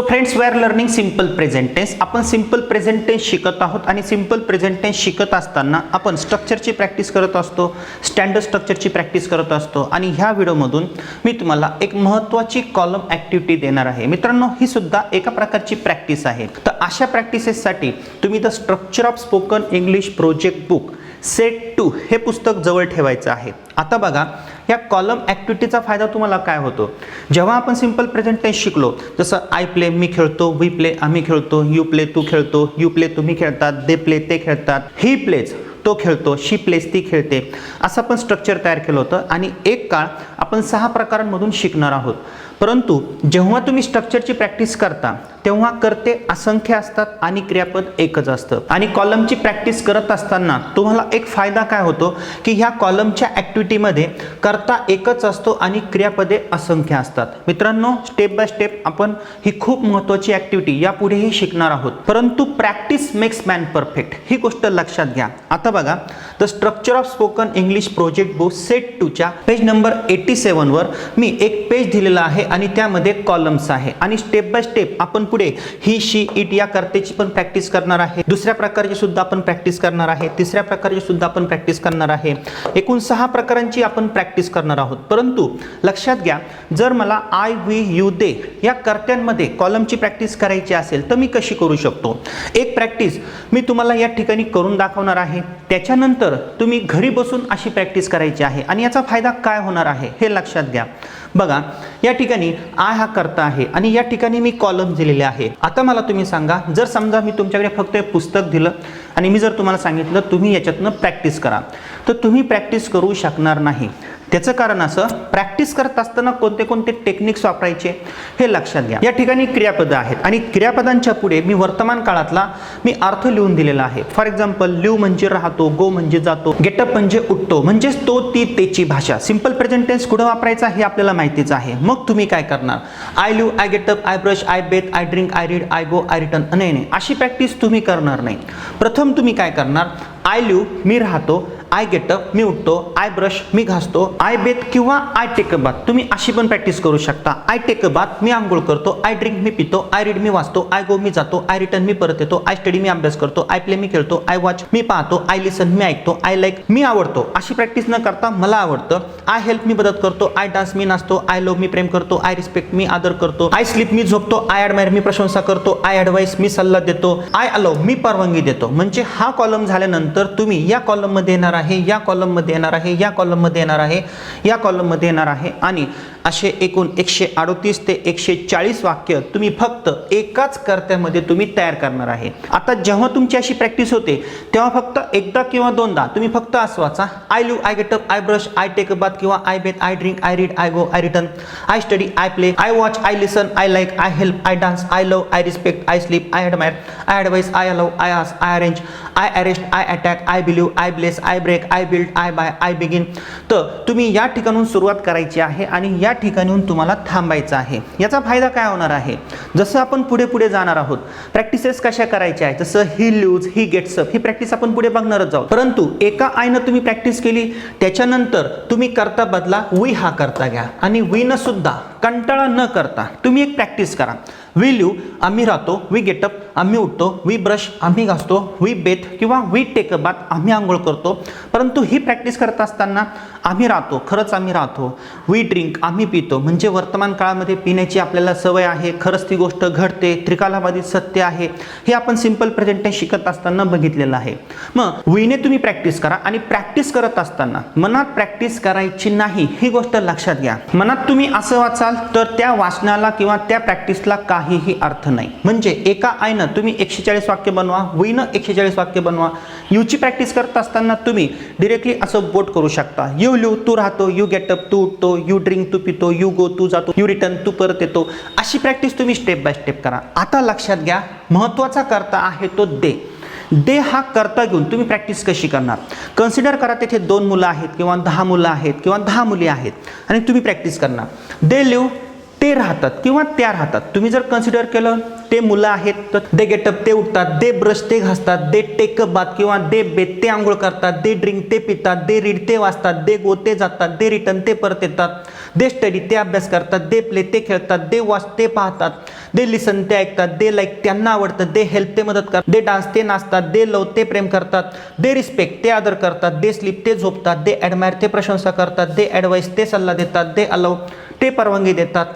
So friends we are learning simple present tense आपण simple present tense शिकत आहोत आणि सिंपल प्रेझेंट टेन्स शिकत असताना आपण स्ट्रक्चरची प्रॅक्टिस करत असतो स्टँडर्ड स्ट्रक्चरची प्रॅक्टिस करत असतो. आणि ह्या व्हिडिओमधून मी तुम्हाला एक महत्त्वाची कॉलम ॲक्टिव्हिटी देणार आहे. मित्रांनो ही सुद्धा एका प्रकारची प्रॅक्टिस आहे. तर अशा प्रॅक्टिसेससाठी तुम्ही the structure of spoken English project book set two हे पुस्तक जवळ ठेवायचं आहे. आता बघा या कॉलम ॲक्टिव्हिटीचा फायदा तुम्हाला काय होतो? जेव्हा आपण सिंपल प्रेझेंट टेन्स शिकलो जसं आय प्ले मी खेळतो वी प्ले आम्ही खेळतो यू प्ले तू खेळतो यू प्ले तुम्ही खेळतात दे प्ले ते खेळतात ही प्लेज तो खेळतो शी प्लेस ती खेळते. असं आपण स्ट्रक्चर तयार केलं होतं. आणि एक काळ आपण सहा प्रकारांमधून शिकणार आहोत. परंतु जेव्हा तुम्ही स्ट्रक्चरची प्रॅक्टिस करता तेव्हा करते असंख्य असतात आणि क्रियापद एकच असतं. आणि कॉलमची प्रॅक्टिस करत असताना तुम्हाला एक फायदा काय होतो? की ह्या कॉलमच्या ॲक्टिव्हिटीमध्ये करता एकच असतो आणि क्रियापदे असंख्य असतात. मित्रांनो स्टेप बाय स्टेप आपण ही खूप महत्त्वाची ॲक्टिव्हिटी यापुढेही शिकणार आहोत. परंतु प्रॅक्टिस मेक्स मॅन परफेक्ट ही गोष्ट लक्षात घ्या. आता बघा the structure of spoken English project book set टूच्या page number eighty सेवनवर मी एक पेज दिलेला आहे आणि त्यामध्ये कॉलम्स आहे. आणि स्टेप बाय स्टेप आपण पुढे ही शी इट या कर्तेची पण प्रॅक्टिस करणार आहे. दुसऱ्या प्रकारची सुद्धा आपण प्रॅक्टिस करणार आहे. तिसऱ्या प्रकारची सुद्धा आपण प्रॅक्टिस करणार आहे. एकूण सहा प्रकारांची आपण प्रॅक्टिस करणार आहोत. परंतु लक्षात घ्या जर मला आय वी यू दे या कर्त्यांमध्ये कॉलमची प्रॅक्टिस करायची असेल तर मी कशी करू शकतो? एक प्रॅक्टिस मी तुम्हाला या ठिकाणी करून दाखवणार आहे. त्याच्यानंतर तुम्ही घरी बसून अशी प्रॅक्टिस करायची आहे. आणि याचा फायदा काय होणार आहे हे लक्षात घ्या. बघा या ठिकाणी आय हा करता आहे. आणि या ठिकाणी मी कॉलम दिलेले आहे. आता मला तुम्ही सांगा जर समजा मी तुमच्याकडे फक्त पुस्तक दिलं आणि मी जर तुम्हाला सांगितलं तुम्ही याच्यातनं प्रॅक्टिस करा. तर तुम्ही प्रॅक्टिस करू शकणार नाही. त्याचं कारण असं प्रॅक्टिस करत असताना कोणते कोणते टेक्निक्स वापरायचे हे लक्षात घ्या. या ठिकाणी क्रियापदं आहेत. आणि क्रियापदांच्या पुढे मी वर्तमान काळातला मी अर्थ लिहून दिलेला आहे. फॉर एक्झाम्पल लिव म्हणजे राहतो गो म्हणजे जातो गेटअप म्हणजे उठतो. म्हणजेच तो ती तेची भाषा. सिंपल प्रेझेंट टेन्स कुठं वापरायचा हे आपल्याला माहितीच आहे. मग तुम्ही काय करणार? I live I get up I brush I bathe I drink I read I go I return नाही नाही. अशी प्रॅक्टिस तुम्ही करणार नाही. प्रथम तुम्ही काय करणार? आय लिव मी राहतो आय गेटअप मी उठतो आय ब्रश मी घासतो आय बेथ किंवा आय टेक अ बाथ. तुम्ही अशी पण प्रॅक्टिस करू शकता. आय टेक अ बाथ मी आंघोळ करतो आय ड्रिंक मी पितो आय रीड मी वाचतो आय गो मी जातो आय रिटर्न मी परत येतो आय स्टडी मी अभ्यास करतो आय प्ले मी खेळतो आय वॉच मी पाहतो आय लिसन मी ऐकतो आय लाईक मी आवडतो. अशी प्रॅक्टिस न करता मला आवडतं आय हेल्प मी मदत करतो आय डान्स मी नाचतो आय लव मी प्रेम करतो आय रिस्पेक्ट मी आदर करतो आय स्लीप मी झोपतो आय ॲडमायर मी प्रशंसा करतो आय ॲडवाईस मी सल्ला देतो आय अलाव मी परवानगी देतो. म्हणजे हा कॉलम झाल्यानंतर तुम्ही या कॉलममध्ये येणार आहे या कॉलममध्ये येणार आहे या कॉलममध्ये येणार आहे या कॉलममध्ये येणार आहे. आणि असे एकूण एकशे अडोतीस ते एकशे चाळीस वाक्य तुम्ही फक्त एकाच कर्त्यामध्ये तुम्ही तयार करणार आहे. आता जेव्हा तुमची अशी प्रॅक्टिस होते तेव्हा फक्त एकदा किंवा दोनदा तुम्ही फक्त असवाचा I live I get up I brush I take a bath किंवा I bathe I drink I read I go I return I study I play I watch I listen I like I help I dance I love I respect I sleep I admire I advise I allow I ask I arrange I arrest I attack I believe I bless I break I build I buy I begin तर तुम्ही या ठिकाणून सुरुवात करायची आहे आणि या ठिकाणून तुम्हाला थांबायचं आहे. याचा फायदा काय होणार आहे? जसं आपण पुढे पुढे जाणार आहोत प्रॅक्टिसेस कशा करायच्या आहेत? जसं ही लूज ही गेट्सअप ही प्रॅक्टिस आपण पुढे बघणारच आहोत. परंतु एका आयनं तुम्ही प्रॅक्टिस केली त्याच्यानंतर तुम्ही करता बदला वी हा करता घ्या. आणि वीनं सुद्धा कंटाळा न करता तुम्ही एक प्रॅक्टिस करा. वी लिव आम्ही राहतो वी गेटअप आम्ही उठतो वी ब्रश आम्ही घासतो वी बेथ किंवा वी टेक बात आम्ही आंघोळ करतो. परंतु ही प्रॅक्टिस करत असताना आम्ही राहतो खरंच आम्ही राहतो. वी ड्रिंक आम्ही पितो. म्हणजे वर्तमान काळामध्ये पिण्याची आपल्याला सवय आहे खरंच ती गोष्ट घडते त्रिकालाबाधित सत्य आहे. हे आपण सिंपल प्रेझेंटेशन शिकत असताना बघितलेलं आहे. मग वीने तुम्ही प्रॅक्टिस करा आणि प्रॅक्टिस करत असताना मनात प्रॅक्टिस करायची नाही ही गोष्ट लक्षात घ्या. मनात तुम्ही असं वाचा असाल तर त्या वाचनाला किंवा त्या प्रॅक्टिसला काहीही अर्थ नाही. म्हणजे एका आयनं तुम्ही एकशे चाळीस वाक्य बनवा वीनं एकशे चाळीस वाक्य बनवा. यूची प्रॅक्टिस करत असताना तुम्ही डिरेक्टली असं बोट करू शकता. यू लिव तू राहतो यू गेटअप तू उठतो यू ड्रिंक तू पितो यू गो तू जातो यू रिटर्न तू परत येतो. अशी प्रॅक्टिस तुम्ही स्टेप बाय स्टेप करा. आता लक्षात घ्या महत्त्वाचा करता आहे तो दे. दे हा करता घेऊन तुम्ही प्रॅक्टिस कशी करणार? कन्सिडर करा तेथे दोन मुलं आहेत किंवा दहा मुलं आहेत किंवा दहा मुली आहेत आणि तुम्ही प्रॅक्टिस करणार. डे लिव ते राहतात किंवा त्या राहतात. तुम्ही जर कन्सिडर केलं ते मुलं आहेत तर दे गेटअप ते उठतात दे ब्रश ते घासतात दे टेक बात किंवा दे बेत ते आंघोळ करतात दे ड्रिंक ते पितात दे रीड ते वाचतात दे गो ते जातात दे रिटर्न ते परत येतात. दे स्टडी ते अभ्यास करतात दे प्ले ते खेळतात दे वॉच ते पाहतात दे लिसन ते ऐकतात दे लाईक त्यांना आवडतं दे हेल्प ते मदत करतात दे डान्स ते नाचतात दे लव ते प्रेम करतात दे रिस्पेक्ट ते आदर करतात दे स्लीप ते झोपतात दे ॲडमायर ते प्रशंसा करतात दे ॲडवाईस ते सल्ला देतात दे अलाव ते परवानगी देतात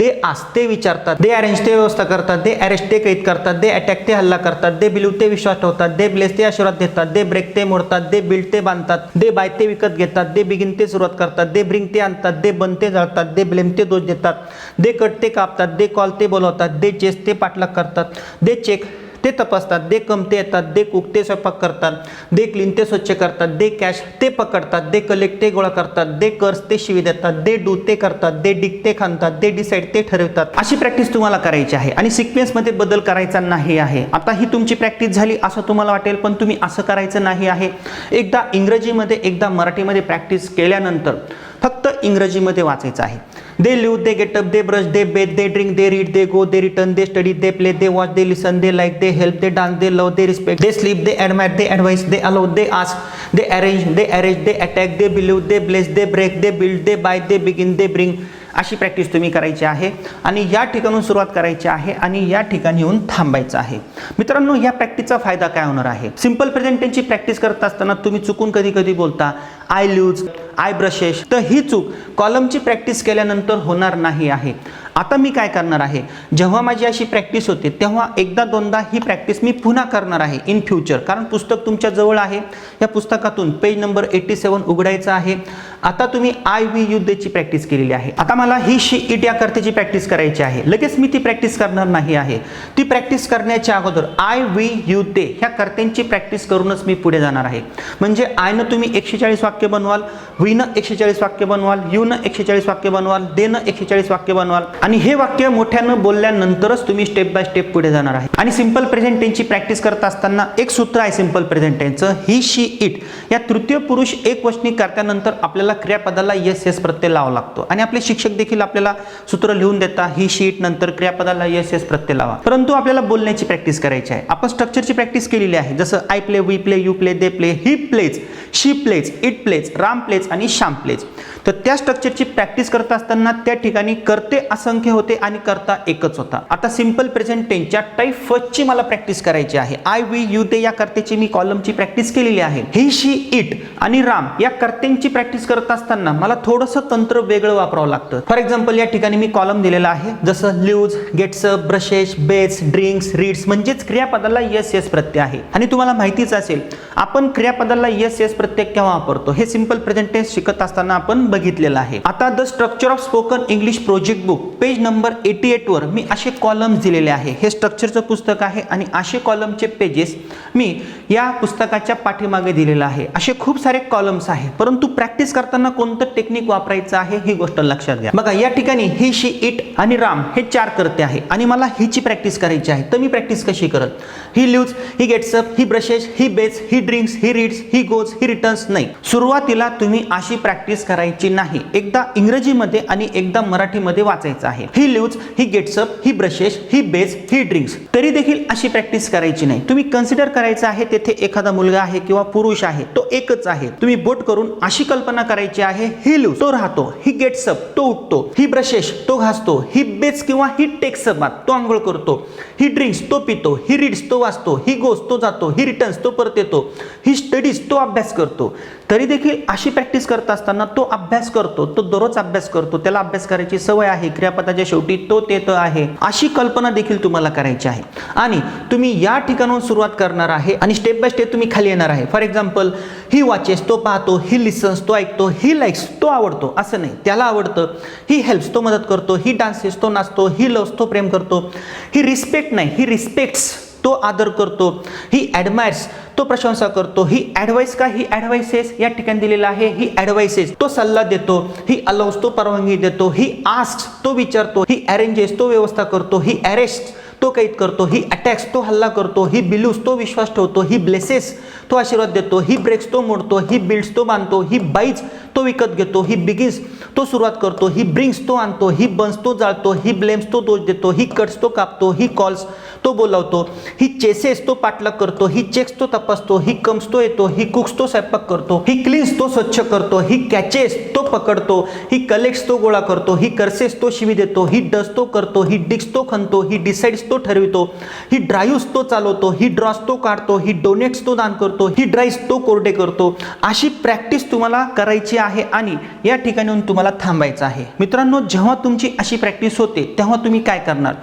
ते आस्ते ते विचारतात दे अरेंज ते व्यवस्था करतात दे अरेस्ट ते कैद करतात दे अटॅक ते हल्ला करतात दे बिलीव ते विश्वास ठेवतात दे ब्लेस ते आशीर्वाद देतात दे ब्रेक ते मोडतात दे बिल्ड ते बांधतात दे बाय ते विकत घेतात दे बिगिन ते सुरुवात करतात दे ब्रिंग ते आणतात दे बन ते जळतात दे ब्लेम ते दोष देतात दे कट ते कापतात दे कॉल ते बोलवतात दे चेस ते पाठलाग करतात दे चेक ते तपासतात दे कम ते येतात दे कुक ते स्वयंपाक करतात दे क्लीन ते स्वच्छ करतात दे कॅश ते पकडतात दे कलेक्ट ते गोळा करतात दे कर्स ते शिवी देतात दे डू ते करतात दे डिक ते खांतात दे डिसाईड ते ठरवतात. अशी प्रॅक्टिस तुम्हाला करायची आहे आणि सिक्वेन्समध्ये बदल करायचा नाही आहे. आता ही तुमची प्रॅक्टिस झाली असं तुम्हाला वाटेल पण तुम्ही असं करायचं नाही आहे. एकदा इंग्रजीमध्ये एकदा मराठीमध्ये प्रॅक्टिस केल्यानंतर फक्त इंग्रजीमध्ये वाचायचं आहे. They live they get up they brush they bathe they drink they read they go they return they study they play they watch they listen they like they help they dance they love they respect they sleep they admire they advise they allow they ask they arrange they arrange they attack they believe they bless they break they build they buy they begin they bring अशी practice तुम्ही करायची आहे. आणि या ठिकाणून सुरुवात करायची आहे आणि या ठिकाणी येऊन थांबायचं आहे. मित्रांनो या प्रॅक्टिसचा फायदा काय होणार आहे? सिंपल प्रेझेंटेशनची प्रॅक्टिस करत असताना तुम्ही चुकून कधी कधी बोलता आय लूज आय ब्रशेस तर ही चूक कॉलमची प्रॅक्टिस केल्यानंतर होणार नाही आहे. आता मी काय करणार आहे? जेव्हा माझी अशी प्रॅक्टिस होते तेव्हा एकदा दोनदा ही प्रॅक्टिस मी पुन्हा करणार आहे इन फ्युचर. कारण पुस्तक तुमच्या जवळ आहे. या पुस्तकातून पेज नंबर एटी सेवन उघडायचं आहे. आता तुम्ही आय व्ही युद्धची प्रॅक्टिस केलेली आहे. आता मला ही शी इट या कर्तेची प्रॅक्टिस करायची आहे. लगेच मी ती प्रॅक्टिस करणार नाही आहे. ती प्रॅक्टिस करण्याच्या अगोदर आय व्ही युद्धे ह्या कर्त्यांची प्रॅक्टिस करूनच मी पुढे जाणार आहे. म्हणजे आयनं तुम्ही एकशे चाळीस वाक्य बनवाल व्हीनं एकशे चाळीस वाक्य बनवाल यूनं एकशे चाळीस वाक्य बनवाल देनं एकशे चाळीस वाक्य बनवाल. आणि हे वाक्य मोठ्यानं बोलल्यानंतरच तुम्ही स्टेप बाय स्टेप पुढे जाणार आहे. आणि सिंपल प्रेझेंट टेन्सची प्रॅक्टिस करत असताना एक सूत्र आहे सिंपल प्रेझेंट टेन्सचं ही शी इट या तृतीय पुरुष एक वचनी करत्यानंतर आपल्याला क्रियापदाला यस यस प्रत्यय लावा लागतो. आणि आपले शिक्षक देखील आपल्याला सूत्र लिहून देता ही शीट नंतर क्रियापदाला यस यस प्रत्यय लावा. परंतु आपल्याला बोलण्याची प्रॅक्टिस करायची आहे. आपण स्ट्रक्चरची प्रॅक्टिस केलेली आहे. जसं I play we play you play they play he plays she plays it plays Ram plays आणि श्याम प्लेज. तर त्या स्ट्रक्चरची प्रॅक्टिस करत असताना त्या ठिकाणी करते असंख्य होते आणि करता एकच होता. आता सिंपल प्रेझेंट टेनच्या टाईप फर्स्टची मला प्रॅक्टिस करायची आहे. आय वी यू दे या कर्त्याची मी कॉलमची प्रॅक्टिस केलेली आहे. ही शी इट आणि राम या कर्त्यांची प्रॅक्टिस करत असताना मला थोडंसं तंत्र वेगळं वापरावं लागतं. फॉर एक्झाम्पल या ठिकाणी मी कॉलम दिलेला आहे. जसं lives gets brushes bathes drinks reads म्हणजेच क्रियापदाला यस यस प्रत्यय आहे. आणि तुम्हाला माहितीच असेल आपण क्रियापदाला यस यस प्रत्यय केव्हा वापरतो? हे सिंपल प्रेझेंट टेन्स शिकत असताना आपण बघितलेलं आहे. आता the structure of spoken English project book page number eighty eight वर मी असे कॉलम्स दिलेले आहे. हे स्ट्रक्चरचं पुस्तक आहे आणि असे कॉलमचे पेजेस मी या पुस्तकाच्या पाठीमागे दिलेलं आहे. असे खूप सारे कॉलम्स आहे. परंतु प्रॅक्टिस करताना कोणतं टेक्निक वापरायचं आहे ही गोष्ट लक्षात घ्या. बघा या ठिकाणी ही शी इट आणि राम हे चार करते आहे आणि मला हिची प्रॅक्टिस करायची आहे. तर मी प्रॅक्टिस कशी करत? He lives he gets up he brushes he bathes he drinks he reads he goes he returns नाही. सुरुवातीला तुम्ही अशी प्रॅक्टिस करायची नाही. एकदा इंग्रजीमध्ये आणि एकदा मराठीमध्ये वाचायचं आहे. He lives he gets up he brushes he bathes he drinks तरी देखील अशी प्रॅक्टिस करायची नाही. तुम्ही कन्सिडर करायचं आहे तेथे एखादा मुलगा आहे किंवा पुरुष आहे तो एकच आहे. तुम्ही बोट करून अशी कल्पना करायची आहे ही लिव्ज तो राहतो ही गेट्सअप तो उठतो ही ब्रशेस तो घासतो ही बेस किंवा ही टेक्सअप तो आंघोळ करतो. ही ड्रिंक्स तो पितो ही रीड्स तो वाचतो ही गोस तो जातो ही रिटर्न्स तो परत येतो. ही स्टडीज तो अभ्यास करतो. करतो. तरी देखील अशी प्रॅक्टिस करत असताना तो अभ्यास करतो तो दररोज अभ्यास करतो. त्याला अभ्यास करायची सवय आहे. क्रियापदाच्या शेवटी तो ते तर आहे. अशी कल्पना देखील तुम्हाला करायची आहे. आणि तुम्ही या ठिकाणाहून सुरुवात करणार आहे आणि स्टेप बाय स्टेप तुम्ही खाली येणार आहे. फॉर एक्झाम्पल ही वॉचेस तो पाहतो ही लिसन्स तो ऐकतो ही लाईक्स तो आवडतो. असं नाही. त्याला आवडतं. ही हेल्प्स तो मदत करतो. ही डान्सेस तो नाचतो. ही लव्स तो प्रेम करतो. ही रिस्पेक्ट नाही. ही रिस्पेक्ट्स तो आदर करतो ही ॲडमायर्स तो प्रशंसा करतो ही ॲडवाईस का ही ॲडवाइसेस या ठिकाणी दिलेला आहे ही ॲडवाइसेस तो सल्ला देतो ही अलाउस तो परवानगी देतो ही आस्क तो विचारतो ही अरेंजेस तो व्यवस्था करतो ही अरेस्ट तो कैद करतो ही अटॅक्स तो हल्ला करतो ही बिलूस तो विश्वास ठेवतो ही ब्लेसेस तो आशीर्वाद देतो ही ब्रेक्स तो मोडतो ही बिल्ड्स तो बांधतो ही बाईज तो विकत घेतो ही बिगिन्स तो सुरुवात करतो ही ब्रिंग्स तो आणतो ही बन्स तो जाळतो ही ब्लेम्स तो दोष देतो ही कट्स तो कापतो ही कॉल्स तो बोलावतो ही चेसेस तो पाठलाग करतो ही चेक्स तो तपासतो ही कम्स तो येतो ही कुक्स तो स्वयंपाक करतो ही क्लीन्स तो स्वच्छ करतो ही कॅचेस तो पकडतो ही कलेक्ट्स तो गोळा करतो ही कर्सेस तो शिवी देतो ही डस तो करतो ही डिक्स तो खणतो ही डिसाइड्स तो ठरवितो ही ड्राईव्स तो चालवतो ही ड्रॉस तो काढतो ही डोनेट्स तो दान करतो ही ड्राईव्स तो कोरडे करतो अशी प्रॅक्टिस तुम्हाला करायची आहे आणि या ठिकाणी तुम्हाला थांबायचं आहे. मित्रांनो जेव्हा तुमची अशी प्रॅक्टिस होते तेव्हा तुम्ही काय करणार?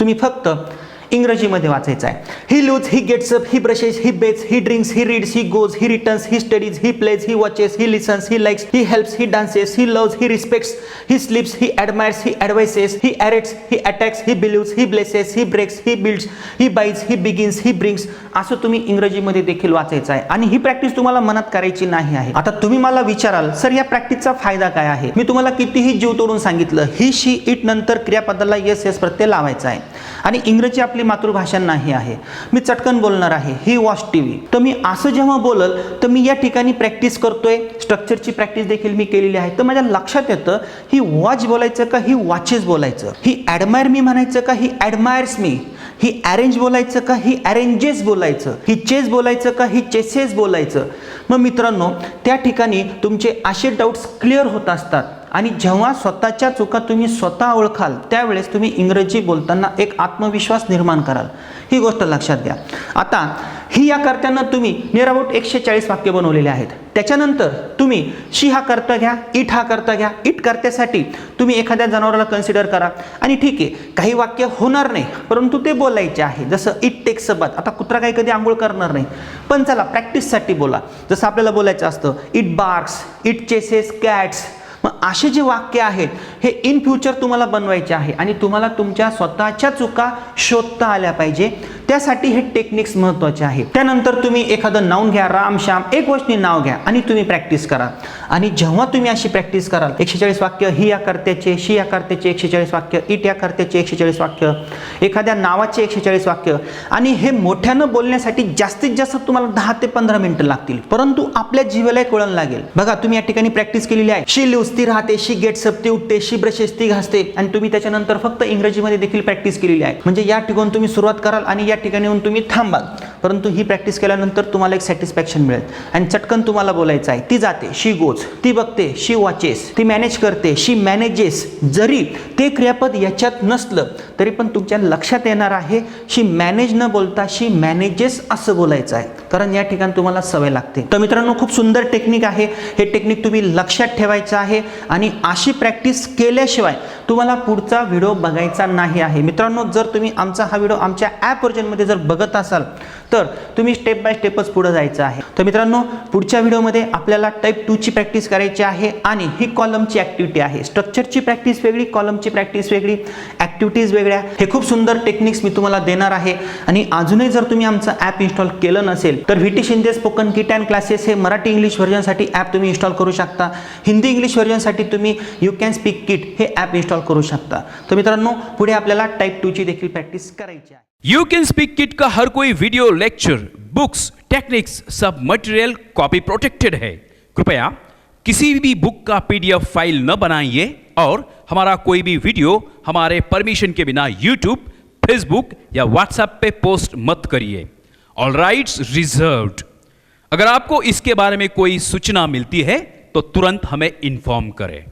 तुम्ही फक्त इंग्रजीमध्ये वाचायचं आहे. He lives he gets up he brushes he bathes he drinks he reads he goes he returns he studies he plays he watches he listens he likes he helps he dances he loves he respects he sleeps he admires he advises he arrests he attacks he believes he blesses he breaks he builds he buys he begins he brings असं तुम्ही इंग्रजीमध्ये देखील वाचायचं आहे. आणि ही practice तुम्हाला मनात करायची नाही आहे. आता तुम्ही मला विचाराल सर या प्रॅक्टिसचा फायदा काय आहे? मी तुम्हाला कितीही जीव तोडून सांगितलं ही शी इट नंतर क्रियापदाला येस येस प्रत्यय लावायचा आहे. आणि इंग्रजी आपली मातृभाषा नाही आहे. मी चटकन बोलणार आहे. ही वॉच टी व्ही तर मी असं जेव्हा बोलल तर मी या ठिकाणी प्रॅक्टिस करतोय. स्ट्रक्चरची प्रॅक्टिस देखील मी केलेली आहे. तर माझ्या लक्षात येतं ही वॉच बोलायचं का ही वॉचेस बोलायचं? ही ॲडमायर मी म्हणायचं का ही ॲडमायर्स मी ही अरेंज बोलायचं का ही अरेंजेस बोलायचं? ही चेस बोलायचं का ही चेसेस बोलायचं? मग मित्रांनो त्या ठिकाणी तुमचे असे डाऊट्स क्लिअर होत असतात. आणि जेव्हा स्वतःच्या चुका तुम्ही स्वतः ओळखाल त्यावेळेस तुम्ही इंग्रजी बोलताना एक आत्मविश्वास निर्माण कराल. ही गोष्ट लक्षात घ्या. आता ही या कर्त्यांना तुम्ही नियर अबाउट एकशे चाळीस वाक्य बनवलेले आहेत. त्याच्यानंतर तुम्ही शी हा कर्ता घ्या इट हा कर्ता घ्या. इट कर्त्यासाठी तुम्ही एखाद्या जनावराला कन्सिडर करा. आणि ठीक आहे काही वाक्य होणार नाही परंतु ते बोलायचे आहे. जसं इट टेक्स बात आता कुत्रा काही कधी आंघोळ करणार नाही. पण चला प्रॅक्टिससाठी बोला. जसं आपल्याला बोलायचं असतं it barks it chases cats मग असे जे वाक्य आहेत हे इन फ्युचर तुम्हाला बनवायचे आहे आणि तुम्हाला तुमच्या स्वतःच्या चुका शोधता आल्या पाहिजे. त्यासाठी हे टेक्निक्स महत्त्वाचे आहे. त्यानंतर तुम्ही एखादं नाव घ्या राम श्याम एक वचनी नाव घ्या आणि तुम्ही प्रॅक्टिस करा. आणि जेव्हा तुम्ही अशी प्रॅक्टिस कराल एकशे चाळीस वाक्य ही या कर्त्याचे शी या कर्त्याचे एकशे चाळीस वाक्य इट या कर्त्याचे एकशे चाळीस वाक्य एखाद्या नावाचे एकशे चाळीस वाक्य. आणि हे मोठ्यानं बोलण्यासाठी जास्तीत जास्त तुम्हाला दहा ते पंधरा मिनिटं लागतील. परंतु आपल्या जीवाला एक वळण लागेल. बघा तुम्ही या ठिकाणी प्रॅक्टिस केलेली आहे. शी लिव्स ती राहते शी गेट्स अप ती उठते शी ब्रशेस ती घासते. आणि तुम्ही त्याच्यानंतर फक्त इंग्रजीमध्ये देखील प्रॅक्टिस केलेली आहे. म्हणजे या ठिकाणी तुम्ही सुरुवात कराल आणि या ठिकाणी येऊन तुम्ही थांबाल. परंतु ही प्रॅक्टिस केल्यानंतर तुम्हाला एक सॅटिस्फॅक्शन मिळेल. आणि चटकन तुम्हाला बोलायचं आहे ती जाते शी गोज ती बघते शी वॉचेस ती मॅनेज करते शी मॅनेजेस जरी ते क्रियापद याच्यात नसलं तरी पण तुमच्या लक्षात येणार आहे शी मॅनेज न बोलता शी मॅनेजेस असं बोलायचं आहे. कारण या ठिकाणी तुम्हाला सवय लागते. तर मित्रांनो खूप सुंदर टेक्निक आहे. हे टेक्निक तुम्ही लक्षात ठेवायचं आहे आणि अशी प्रॅक्टिस केल्याशिवाय तुम्हाला पुढचा व्हिडिओ बघायचा नाही आहे. मित्रांनो जर तुम्ही आमचा हा व्हिडिओ आमच्या ॲप व्हर्जनमध्ये जर बघत असाल तर तुम्ही स्टेप बाय स्टेपच पुढे जायचं आहे. तर मित्रांनो पुढच्या व्हिडिओमध्ये आपल्याला टाईप टूची प्रॅक्टिस करायची आहे आणि ही कॉलमची ॲक्टिव्हिटी आहे. स्ट्रक्चरची प्रॅक्टिस वेगळी कॉलमची प्रॅक्टिस वेगळी ॲक्टिव्हिटीज वेगळ्या. हे खूप सुंदर टेक्निक्स मी तुम्हाला देणार आहे. आणि अजूनही जर तुम्ही आमचं ॲप इन्स्टॉल केलं नसेल तर V T Shinde spoken kit and classes हे मराठी इंग्लिश व्हर्जनसाठी ॲप तुम्ही इन्स्टॉल करू शकता. हिंदी इंग्लिश व्हर्जनसाठी तुम्ही यू कॅन स्पीक किट हे ॲप इन्स्टॉल करू शकता. तर मित्रांनो पुढे आपल्याला टाईप टूची देखील प्रॅक्टिस करायची आहे. यू कैन स्पीक किट का हर कोई वीडियो लेक्चर बुक्स टेक्निक्स सब मटेरियल कॉपी प्रोटेक्टेड है कृपया किसी भी बुक का पीडीएफ फ़ाइल न बनाइए और हमारा कोई भी वीडियो हमारे परमिशन के बिना यूट्यूब फेसबुक या व्हाट्सएप पे पोस्ट मत करिए। ऑल राइट्स रिजर्व्ड अगर आपको इसके बारे में कोई सूचना मिलती है तो तुरंत हमें इन्फॉर्म करें।